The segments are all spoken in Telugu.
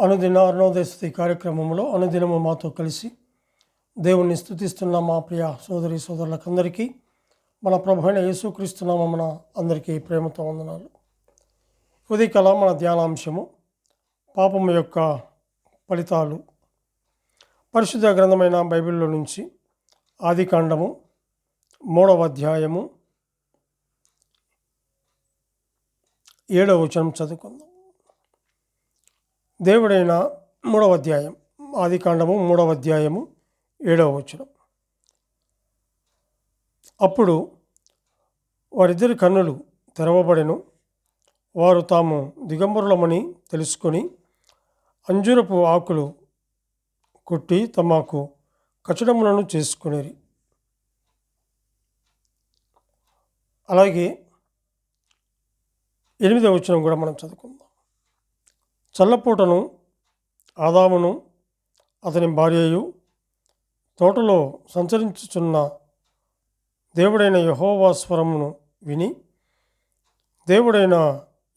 అనుదిన అరుణోదయస్థితి కార్యక్రమంలో అనుదినము మాతో కలిసి దేవుణ్ణి స్థుతిస్తున్న మా ప్రియ సోదరి సోదరులకందరికీ. మన ప్రభుణ అయిన యేసుక్రీస్తునామమున అందరికీ ప్రేమతో వందనాలు. ఉదయకాల మన ధ్యానాంశము పాపం యొక్క ఫలితాలు. పరిశుద్ధ గ్రంథమైన బైబిల్లో నుంచి ఆదికాండము మూడవ అధ్యాయము ఏడవ వచనం చదువుకుందాం. దేవుడైన మూడవ అధ్యాయం ఆదికాండము మూడవ అధ్యాయము ఏడవ వచనం. అప్పుడు వారిద్దరి కన్నులు తెరవబడెను. వారు తాము దిగంబరులమని తెలుసుకొని అంజూరపు ఆకులు కొట్టి తమకు కచడములను చేసుకునేరి. అలాగే ఎనిమిదవ వచనం కూడా మనం చదువుకుందాం. చల్లపూటను ఆదామును అతని భార్యయు తోటలో సంచరించుచున్న దేవుడైన యహోవా స్వరమును విని దేవుడైన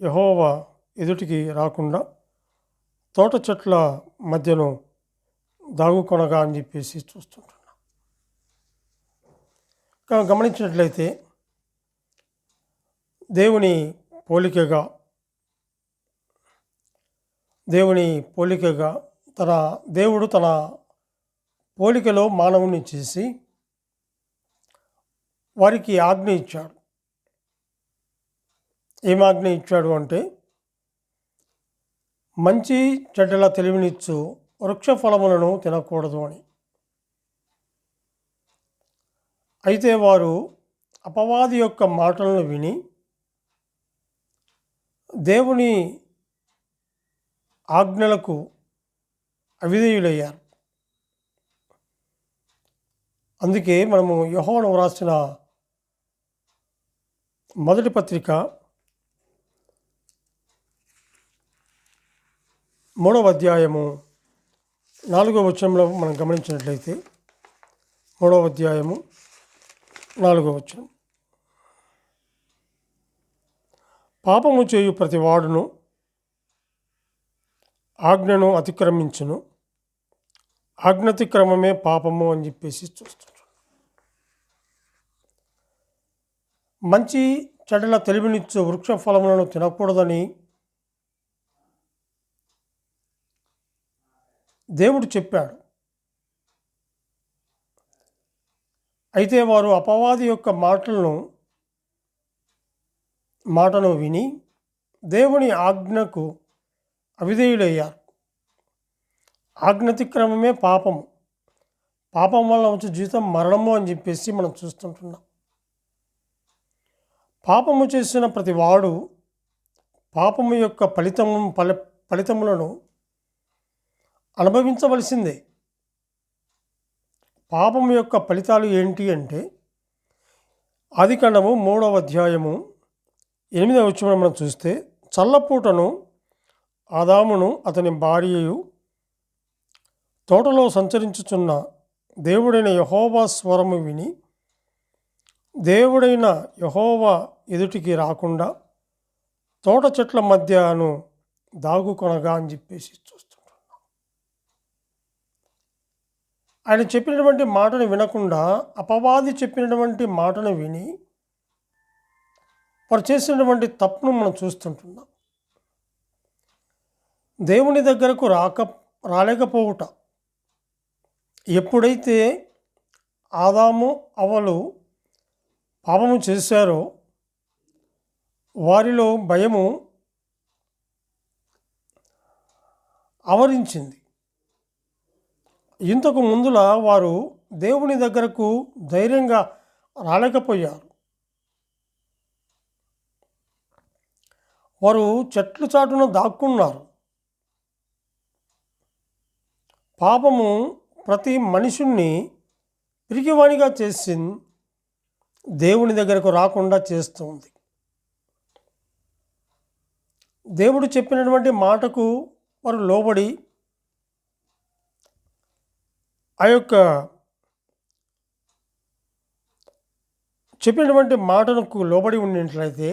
యహోవా ఎదుటికి రాకుండా తోట చెట్ల మధ్యను దాగుకొనగా అని చెప్పేసి చూస్తుంటున్నా. గమనించినట్లయితే దేవుని పోలికగా దేవుని పోలికగా తన దేవుడు తన పోలికలో మానవుని చేసి వారికి ఆజ్ఞ ఇచ్చాడు. ఏం ఆజ్ఞ ఇచ్చాడు అంటే మంచి చెడ్డల తెలివినిచ్చు వృక్ష ఫలములను తినకూడదు అని. అయితే వారు అపవాది యొక్క మాటలను విని దేవుని ఆజ్ఞలకు అవిధేయులయ్యారు. అందుకే మనము యహోను వ్రాసిన మొదటి పత్రిక మూడవ అధ్యాయము నాలుగవ వచనంలో మనం గమనించినట్లయితే మూడవ అధ్యాయము నాలుగవ వచనం. పాపము చేయు ప్రతి వాడును ఆజ్ఞను అతిక్రమించును. ఆజ్ఞతిక్రమమే పాపము అని చెప్పేసి చూస్తుంటాం మంచి చెడల తెలివినిచ్చు వృక్ష ఫలములను తినకూడదని దేవుడు చెప్పాడు. అయితే వారు అపవాది యొక్క మాటలను మాటను విని దేవుని ఆజ్ఞకు అవిధేయులయ్యారు ఆజ్ఞతిక్రమమే పాపము. పాపం వల్ల వచ్చే జీవితం మరణము అని చెప్పేసి మనం చూస్తుంటున్నాం. పాపము చేసిన ప్రతి వాడు పాపము యొక్క ఫలితము ఫల ఫలితములను అనుభవించవలసిందే. పాపం యొక్క ఫలితాలు ఏంటి అంటే ఆదికాండము మూడవ అధ్యాయము ఎనిమిదవ వచ్చిన మనం చూస్తే చల్లపూటను ఆదామును అతని భార్యయు తోటలో సంచరించుచున్న దేవుడైన యహోవా స్వరము విని దేవుడైన యహోవా ఎదుటికి రాకుండా తోట చెట్ల మధ్యను దాగుకొనగా అని చెప్పేసి చూస్తుంటున్నాం ఆయన చెప్పినటువంటి మాటను వినకుండా అపవాది చెప్పినటువంటి మాటను విని వారు చేసినటువంటి తప్పును మనం చూస్తుంటున్నాం. దేవుని దగ్గరకు రాక రాలేకపోవుట. ఎప్పుడైతే ఆదాము అవలు పాపము చేశారో వారిలో భయము ఆవరించింది. ఇంతకు ముందుల వారు దేవుని దగ్గరకు ధైర్యంగా రాలేకపోయారు. వారు చెట్లు చాటున దాక్కున్నారు. పాపము ప్రతి మనుషుణ్ణి పిరికివాణిగా చేసి దేవుని దగ్గరకు రాకుండా చేస్తుంది దేవుడు చెప్పినటువంటి మాటకు వారు లోబడి ఆ యొక్క చెప్పినటువంటి మాటలకు లోబడి ఉన్నట్లయితే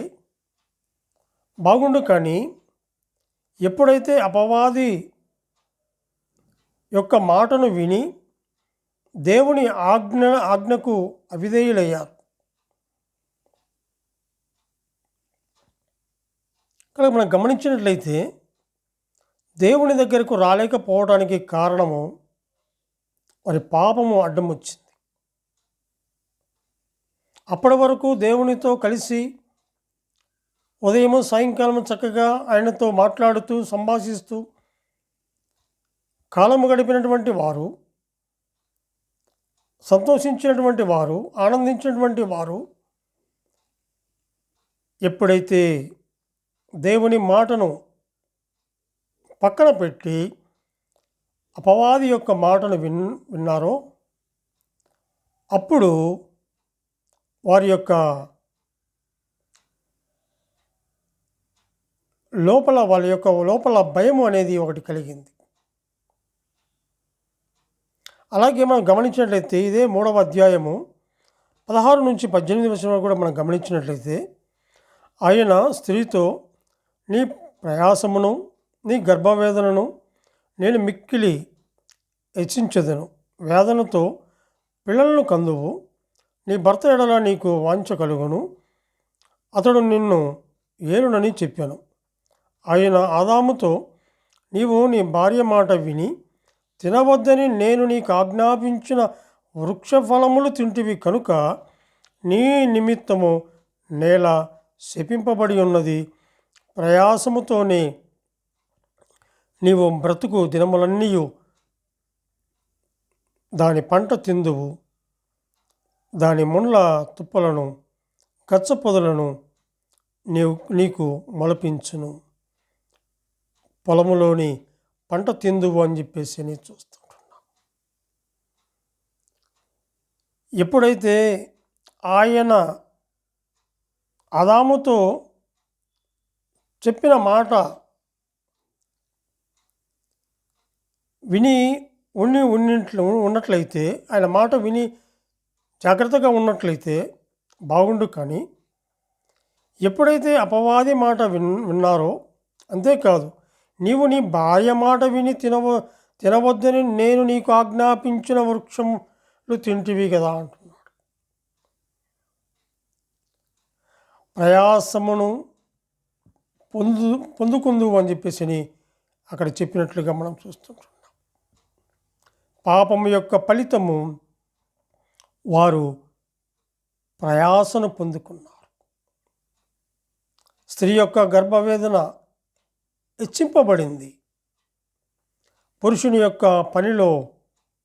బాగుండు కానీ ఎప్పుడైతే అపవాది యొక్క మాటను విని దేవుని ఆజ్ఞ ఆజ్ఞకు అవిధేయులయ్యారు. ఇక్కడ మనం గమనించినట్లయితే దేవుని దగ్గరకు రాలేకపోవడానికి కారణము వారి పాపము అడ్డం వచ్చింది. అప్పటి వరకు దేవునితో కలిసి ఉదయం సాయంకాలం చక్కగా ఆయనతో మాట్లాడుతూ సంభాషిస్తూ కాలము గడిపినటువంటి వారు సంతోషించినటువంటి వారు ఆనందించినటువంటి వారు ఎప్పుడైతే దేవుని మాటను పక్కన పెట్టి అపవాది యొక్క మాటను విన్ విన్నారో అప్పుడు వారి యొక్క లోపల వాళ్ళ యొక్క లోపల భయం అనేది ఒకటి కలిగింది. అలాగే మనం గమనించినట్లయితే ఇదే మూడవ అధ్యాయము పదహారు నుంచి పద్దెనిమిది వచ్చిన వరకు కూడా మనం గమనించినట్లయితే ఆయన స్త్రీతో నీ ప్రయాసమును నీ గర్భవేదనను నేను మిక్కిలి హెచ్చించదను. వేదనతో పిల్లలను కందువు. నీ భర్త ఎడల నీకు వాంఛ కలుగును. అతడు నిన్ను ఏలునని చెప్పాను. ఆయన ఆదాముతో నీవు నీ భార్య మాట విని తినవద్దని నేను నీకు ఆజ్ఞాపించిన వృక్ష ఫలములు తింటివి కనుక నీ నిమిత్తము నేల శపింపబడి ఉన్నది. ప్రయాసముతోనే నీవు బ్రతుకు దినములన్నీ దాని పంట తిందువు. దాని ముండ్ల తుప్పలను గచ్చ పొదలను నీవు నీకు మొలపించును. పొలములోని పంట తిందువు అని చెప్పేసి నేను చూస్తుంటున్నా. ఎప్పుడైతే ఆయన అదాముతో చెప్పిన మాట విని ఉండి ఉన్నట్లు ఉన్నట్లయితే ఆయన మాట విని జాగ్రత్తగా ఉన్నట్లయితే బాగుండు కానీ ఎప్పుడైతే అపవాది మాట విన్ విన్నారో అంతేకాదు నీవు నీ భార్య మాట విని తినవ తినవద్దని నేను నీకు ఆజ్ఞాపించిన వృక్షములు తింటివి కదా అంటున్నాడు. ప్రయాసమును పొందు పొందుకుందు అని చెప్పేసి అని అక్కడ చెప్పినట్లుగా మనం చూస్తుంటున్నాం పాపము యొక్క ఫలితము వారు ప్రయాసను పొందుకున్నారు. స్త్రీ యొక్క గర్భవేదన హెచ్చింపబడింది పురుషుని యొక్క పనిలో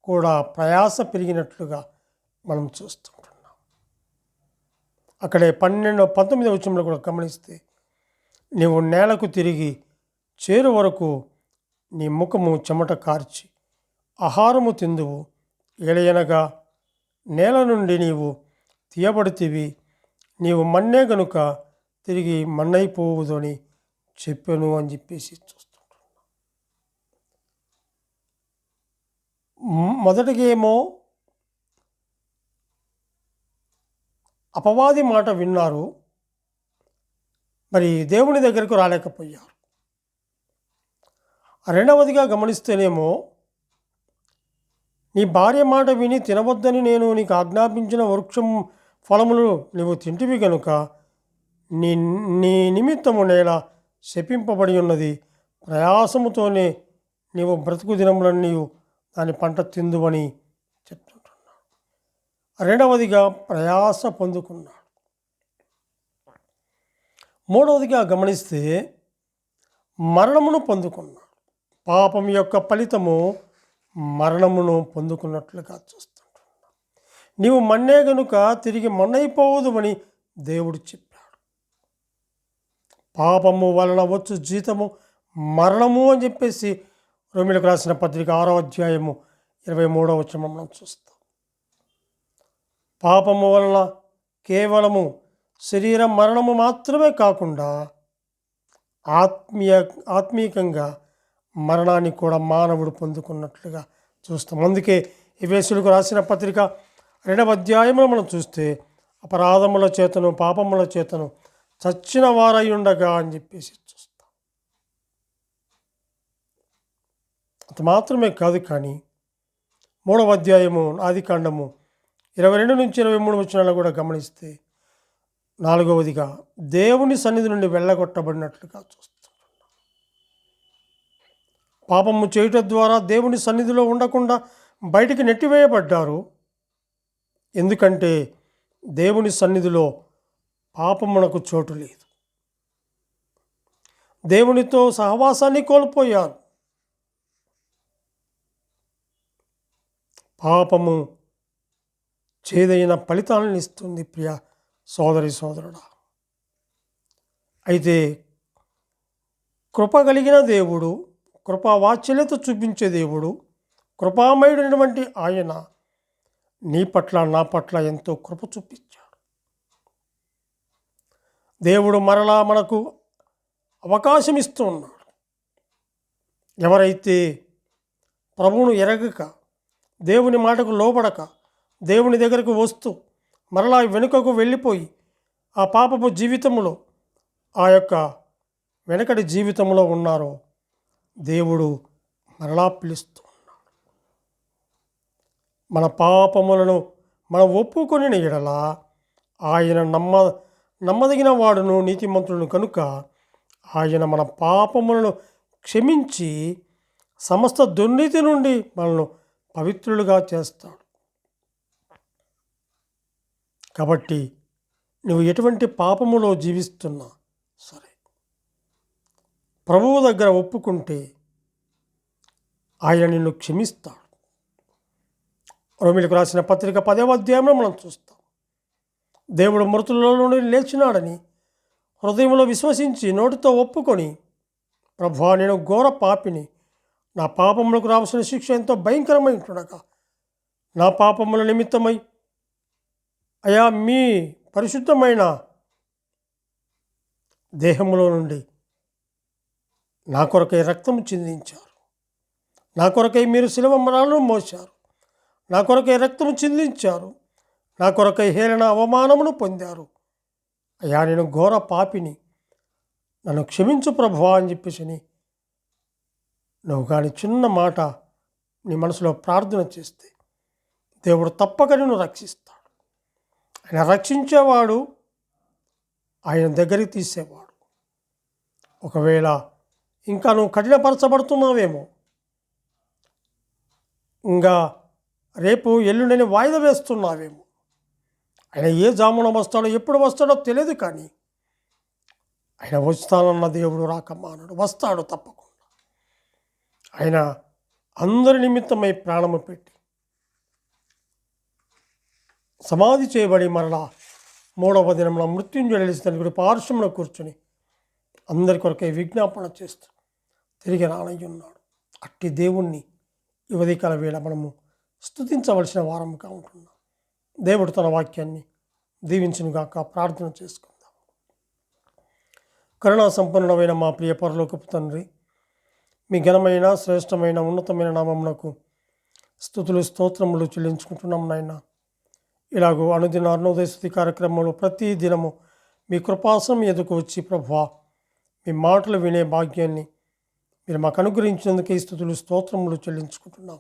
కూడా ప్రయాస పెరిగినట్లుగా మనం చూస్తుంటున్నాం. అక్కడే పన్నెండు పంతొమ్మిది వచ్చంలో కూడా గమనిస్తే నీవు నేలకు తిరిగి చేరు వరకు నీ ముఖము చెమట కార్చి ఆహారము తిందువు. ఏలయనగా నేల నుండి నీవు తీయబడితివి. నీవు మన్నే గనుక తిరిగి మన్నైపోవుదని అని చెప్పాను అని చెప్పేసి చూస్తుంటున్నా మొదటిగా ఏమో అపవాది మాట విన్నారు మరి దేవుని దగ్గరకు రాలేకపోయారు. రెండవదిగా గమనిస్తేనేమో నీ భార్య మాట విని తినవద్దని నేను నీకు ఆజ్ఞాపించిన వృక్షం ఫలములు నువ్వు తింటివి కనుక నీ నీ నిమిత్తము నేల శపింపబడి ఉన్నది. ప్రయాసముతోనే నీవు బ్రతుకు దినములన్నీ దాని పంట తిందువని చెప్తుంటున్నాడు. రెండవదిగా ప్రయాస పొందుకున్నాడు. మూడవదిగా గమనిస్తే మరణమును పొందుకున్నాడు. పాపం యొక్క ఫలితము మరణమును పొందుకున్నట్లుగా చూస్తుంటున్నాడు. నీవు మన్నే గనుక తిరిగి మన్నైపోవదు అని దేవుడు చెప్పాడు. పాపము వలన వచ్చు జీతము మరణము అని చెప్పేసి రోమిలకు రాసిన పత్రిక ఆరో అధ్యాయము ఇరవై మూడవ వచ్చిన మనం చూస్తాం. పాపము వలన కేవలము శరీర మరణము మాత్రమే కాకుండా ఆత్మీయ ఆత్మీయంగా మరణాన్ని కూడా మానవుడు పొందుకున్నట్లుగా చూస్తాం. అందుకే ఇవేసులకు రాసిన పత్రిక రెండవ అధ్యాయంలో మనం చూస్తే అపరాధముల చేతను పాపముల చేతను చచ్చిన వారై ఉండగా అని చెప్పేసి చూస్తాం. అంత మాత్రమే కాదు కానీ మూడవ అధ్యాయము ఆది కాండము ఇరవై రెండు నుంచి ఇరవై మూడు వచ్చినాలు కూడా గమనిస్తే నాలుగవదిగా దేవుని సన్నిధి నుండి వెళ్ళగొట్టబడినట్లుగా చూస్తున్నాం. పాపము చేయటం ద్వారా దేవుని సన్నిధిలో ఉండకుండా బయటికి నెట్టివేయబడ్డారు. ఎందుకంటే దేవుని సన్నిధిలో పాపమునకు చోటు లేదు. దేవునితో సహవాసాన్ని కోల్పోయారు పాపము చేదైన ఫలితాలను ఇస్తుంది ప్రియ సోదరి సోదరుడా. అయితే కృప కలిగిన దేవుడు కృపా వాత్సల్యత చూపించే దేవుడు కృపామయుడైనటువంటి ఆయన నీ పట్ల నా పట్ల ఎంతో కృప చూపించాడు దేవుడు మరలా మనకు అవకాశం ఇస్తూ ఉన్నాడు ఎవరైతే ప్రభువును ఎరగక దేవుని మాటకు లోబడక దేవుని దగ్గరకు వస్తూ మరలా వెనుకకు వెళ్ళిపోయి ఆ పాపపు జీవితంలో ఆ యొక్క వెనకటి జీవితంలో ఉన్నారో దేవుడు మరలా పిలుస్తూ ఉన్నాడు మన పాపములను మనం ఒప్పుకొని ఎడలా ఆయన నమ్మ నమ్మదగిన వాడును నీతిమంతులను కనుక ఆయన మన పాపములను క్షమించి సమస్త దుర్నీతి నుండి మనల్ని పవిత్రులుగా చేస్తాడు. కాబట్టి నువ్వు ఎటువంటి పాపములో జీవిస్తున్నా సరే ప్రభువు దగ్గర ఒప్పుకుంటే ఆయన నిన్ను క్షమిస్తాడు. రోమిలకు రాసిన పత్రిక పదే అధ్యాయంలో మనం చూస్తాం. దేవుడు మృతులలో నుండి లేచినాడని హృదయంలో విశ్వసించి నోటితో ఒప్పుకొని ప్రభా నేను ఘోర పాపిని. నా పాపములకు రావాల్సిన శిక్ష ఎంతో భయంకరమై ఉంటుండగా నా పాపముల నిమిత్తమై అయా మీ పరిశుద్ధమైన దేహములో నుండి నా కొరకై రక్తము చిందించారు. నా కొరకై మీరు శిలవ మరాలను మోశారు. నా కొరకై రక్తము చిందించారు. నా కొరకై హేళన అవమానమును పొందారు. అయ్యా నేను ఘోర పాపిని. నన్ను క్షమించు ప్రభువా అని చెప్పేసి నువ్వు కానీ చిన్న మాట నీ మనసులో ప్రార్థన చేస్తే దేవుడు తప్పక నిన్ను రక్షిస్తాడు. ఆయన రక్షించేవాడు ఆయన దగ్గరికి తీసేవాడు. ఒకవేళ ఇంకా నువ్వు కఠినపరచబడుతున్నావేమో. ఇంకా రేపు ఎల్లుండని వాయిదా వేస్తున్నావేమో. ఆయన ఏ జామున వస్తాడో ఎప్పుడు వస్తాడో తెలియదు కానీ ఆయన వస్తానన్న దేవుడు రాకమానడు వస్తాడు తప్పకుండా. ఆయన అందరి నిమిత్తమై ప్రాణము పెట్టి సమాధి చేయబడి మరలా మూడవ దినంలో మృత్యుంజలిస్తానికి గుడి పార్శ్వంలో కూర్చొని అందరి కొరకై విజ్ఞాపన చేస్తూ తిరిగి రానయ్యున్నాడు. అట్టి దేవుణ్ణి యువతికాల వేళ మనము స్తుతించవలసిన వారముగా ఉంటున్నాం. దేవుడు తన వాక్యాన్ని దీవించునుగాక. ప్రార్థన చేసుకుందాం. కరుణా సంపన్నుడమైన మా ప్రియ పరలోకపు తండ్రి మీ ఘనమైన శ్రేష్టమైన ఉన్నతమైన నామమునకు స్థుతులు స్తోత్రములు చెల్లించుకుంటున్నాం నాయన. ఇలాగూ అనుదిన అరుణోదయ స్థుతి కార్యక్రమంలో ప్రతి దినము మీ కృపాసం ఎదుకు వచ్చి ప్రభా మీ మాటలు వినే భాగ్యాన్ని మీరు మాకు అనుగ్రహించినందుకే స్థుతులు స్తోత్రములు చెల్లించుకుంటున్నాం.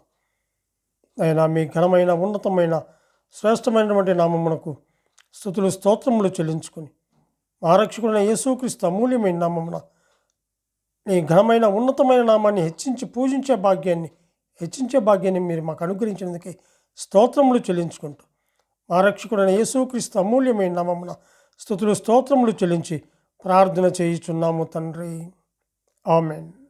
ఆయన మీ ఘనమైన ఉన్నతమైన శ్రేష్టమైనటువంటి నామమునకు స్థుతులు స్తోత్రములు చెల్లించుకొని మహారక్షకుడైన యేసుక్రీస్తు అమూల్యమైన నామమున నీ ఘనమైన ఉన్నతమైన నామాన్ని హెచ్చించి పూజించే భాగ్యాన్ని హెచ్చించే భాగ్యాన్ని మీరు మాకు అనుగ్రహించినందుకే స్తోత్రములు చెల్లించుకుంటూ మా రక్షకుడైన యేసుక్రీస్తు అమూల్యమైన నామమున స్థుతులు స్తోత్రములు చెల్లించి ప్రార్థన చేయుచున్నాము తండ్రి. ఆమెన్.